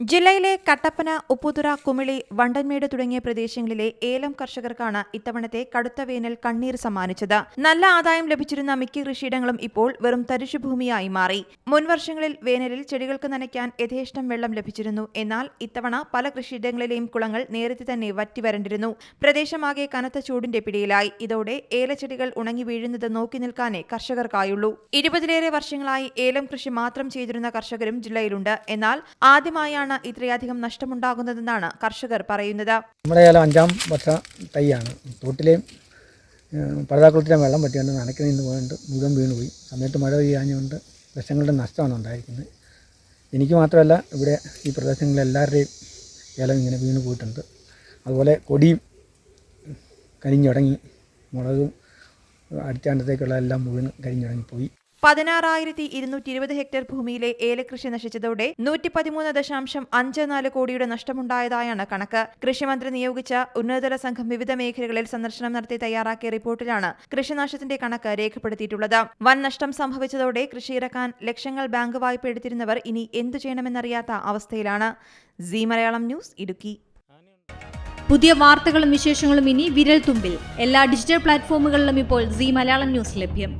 ജില്ലയിലെ കട്ടപ്പന ഉപ്പുതുറ കുമിളി വണ്ടൻമേട് തുടങ്ങിയ പ്രദേശങ്ങളിലെ ഏലം കർഷകർക്കാണ് ഇത്തവണത്തെ കടുത്ത വേനൽ കണ്ണീർ സമ്മാനിച്ചത്. നല്ല ആദായം ലഭിച്ചിരുന്ന മിക്ക കൃഷിയിടങ്ങളും ഇപ്പോൾ വെറും തരിശുഭൂമിയായി മാറി. മുൻവർഷങ്ങളിൽ വേനലിൽ ചെടികൾക്ക് നനയ്ക്കാൻ യഥേഷ്ടം വെള്ളം ലഭിച്ചിരുന്നു. എന്നാൽ ഇത്തവണ പല കൃഷിയിടങ്ങളിലെയും കുളങ്ങൾ നേരത്തെ തന്നെ വറ്റിവരണ്ടിരുന്നു പ്രദേശമാകെ കനത്ത ചൂടിന്റെ പിടിയിലായി. ഇതോടെ ഏലച്ചെടികൾ ഉണങ്ങി വീഴുന്നത് നോക്കി നിൽക്കാനേ കർഷകർക്കായുള്ളൂ. ഇരുപതിലേറെ വർഷങ്ങളായി ഏലം കൃഷി മാത്രം ചെയ്തിരുന്ന കർഷകരും ജില്ലയിലുണ്ട്. എന്നാൽ ആദ്യമായാണ് ഇത്രയധികം നഷ്ടമുണ്ടാകുന്നതെന്നാണ് കർഷകർ പറയുന്നത്. നമ്മുടെ ഏലം അഞ്ചാം വർഷ തൈയാണ്. തോട്ടിലെയും പഴുതാക്കുളത്തിലെയും വെള്ളം പറ്റിയുണ്ട് നനയ്ക്ക് നിന്ന് പോയിട്ട് മുഴുവൻ വീണ് പോയി. സമയത്ത് മഴ പെയ്യാഞ്ഞുകൊണ്ട് ലക്ഷങ്ങളുടെ നഷ്ടമാണ് ഉണ്ടായിരിക്കുന്നത്. എനിക്ക് മാത്രമല്ല ഇവിടെ ഈ പ്രദേശങ്ങളിൽ എല്ലാവരുടെയും ഏലം ഇങ്ങനെ വീണ് പോയിട്ടുണ്ട്. അതുപോലെ കൊടിയും കരിഞ്ഞുടങ്ങി മുളകും അടുത്താണ്ടത്തേക്കുള്ള എല്ലാം മുഴുവൻ കരിഞ്ഞുടങ്ങിപ്പോയി. പതിനാറായിരത്തി ഇരുന്നൂറ്റി ഇരുപത് ഹെക്ടർ ഭൂമിയിലെ ഏലകൃഷി നശിച്ചതോടെ നൂറ്റി പതിമൂന്ന് ദശാംശം അഞ്ച് നാല് കോടിയുടെ നഷ്ടമുണ്ടായതായാണ് കണക്ക്. കൃഷിമന്ത്രി നിയോഗിച്ച ഉന്നതതല സംഘം വിവിധ മേഖലകളിൽ സന്ദർശനം നടത്തി തയ്യാറാക്കിയ റിപ്പോർട്ടിലാണ് കൃഷിനാശത്തിന്റെ കണക്ക് രേഖപ്പെടുത്തിയിട്ടുള്ളത്. വൻ നഷ്ടം സംഭവിച്ചതോടെ കൃഷിയിറക്കാൻ ലക്ഷങ്ങൾ ബാങ്ക് വായ്പ എടുത്തിരുന്നവർ ഇനി എന്തു ചെയ്യണമെന്നറിയാത്ത അവസ്ഥയിലാണ്. C Malayalam news Idukki. പുതിയ വാർത്തകളും വിശേഷങ്ങളും ഇനി വിരൽ തുമ്പിൽ എല്ലാ ഡിജിറ്റൽ പ്ലാറ്റ്ഫോമുകളിലും ഇപ്പോൾ സി മലയാളം ന്യൂസ് ലഭ്യം.